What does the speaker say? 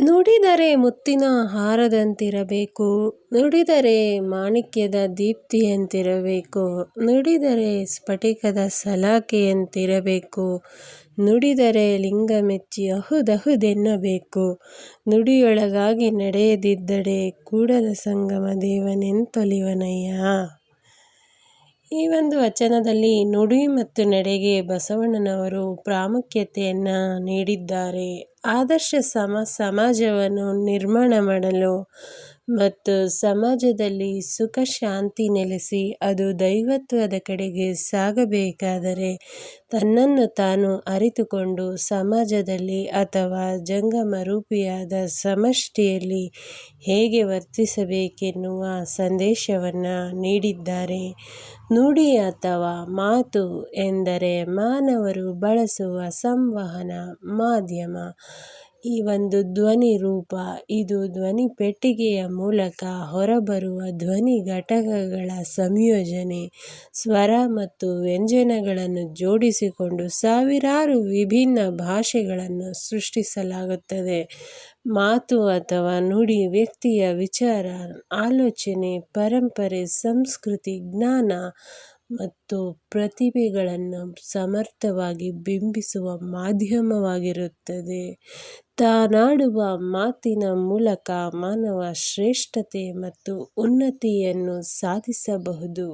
ನುಡಿದರೆ ಮುತ್ತಿನ ಹಾರದಂತಿರಬೇಕು, ನುಡಿದರೆ ಮಾಣಿಕ್ಯದ ದೀಪ್ತಿಯಂತಿರಬೇಕು, ನುಡಿದರೆ ಸ್ಫಟಿಕದ ಸಲಾಕೆಯಂತಿರಬೇಕು, ನುಡಿದರೆ ಲಿಂಗ ಮೆಚ್ಚಿ ಅಹುದಹುದೆನ್ನಬೇಕು, ನುಡಿಯೊಳಗಾಗಿ ನಡೆಯದಿದ್ದಡೆ ಕೂಡಲ ಸಂಗಮ ದೇವನೆಂತೊಲಿವನಯ್ಯ. ಈ ಒಂದು ವಚನದಲ್ಲಿ ನುಡಿ ಮತ್ತು ನಡೆಗೆ ಬಸವಣ್ಣನವರು ಪ್ರಾಮುಖ್ಯತೆಯನ್ನು ನೀಡಿದ್ದಾರೆ. ಆದರ್ಶ ಸಮ ಸಮಾಜವನ್ನು ನಿರ್ಮಾಣ ಮಾಡಲು ಮತ್ತು ಸಮಾಜದಲ್ಲಿ ಸುಖ ಶಾಂತಿ ನೆಲೆಸಿ ಅದು ದೈವತ್ವದ ಕಡೆಗೆ ಸಾಗಬೇಕಾದರೆ ತನ್ನನ್ನು ತಾನು ಅರಿತುಕೊಂಡು ಸಮಾಜದಲ್ಲಿ ಅಥವಾ ಜಂಗಮ ರೂಪಿಯಾದ ಸಮಷ್ಟಿಯಲ್ಲಿ ಹೇಗೆ ವರ್ತಿಸಬೇಕೆನ್ನುವ ಸಂದೇಶವನ್ನು ನೀಡಿದ್ದಾರೆ. ನುಡಿ ಅಥವಾ ಮಾತು ಎಂದರೆ ಮಾನವರು ಬಳಸುವ ಸಂವಹನ ಮಾಧ್ಯಮ. ಈ ಒಂದು ಧ್ವನಿ ರೂಪ, ಇದು ಧ್ವನಿ ಪೆಟ್ಟಿಗೆಯ ಮೂಲಕ ಹೊರಬರುವ ಧ್ವನಿ ಘಟಕಗಳ ಸಂಯೋಜನೆ, ಸ್ವರ ಮತ್ತು ವ್ಯಂಜನಗಳನ್ನು ಜೋಡಿಸಿಕೊಂಡು ಸಾವಿರಾರು ವಿಭಿನ್ನ ಭಾಷೆಗಳನ್ನು ಸೃಷ್ಟಿಸಲಾಗುತ್ತದೆ. ಮಾತು ಅಥವಾ ನುಡಿ ವ್ಯಕ್ತಿಯ ವಿಚಾರ, ಆಲೋಚನೆ, ಪರಂಪರೆ, ಸಂಸ್ಕೃತಿ, ಜ್ಞಾನ ಮತ್ತು ಪ್ರತಿಭೆಗಳನ್ನು ಸಮರ್ಥವಾಗಿ ಬಿಂಬಿಸುವ ಮಾಧ್ಯಮವಾಗಿರುತ್ತದೆ. ತಾನಾಡುವ ಮಾತಿನ ಮೂಲಕ ಮಾನವ ಶ್ರೇಷ್ಠತೆ ಮತ್ತು ಉನ್ನತಿಯನ್ನು ಸಾಧಿಸಬಹುದು.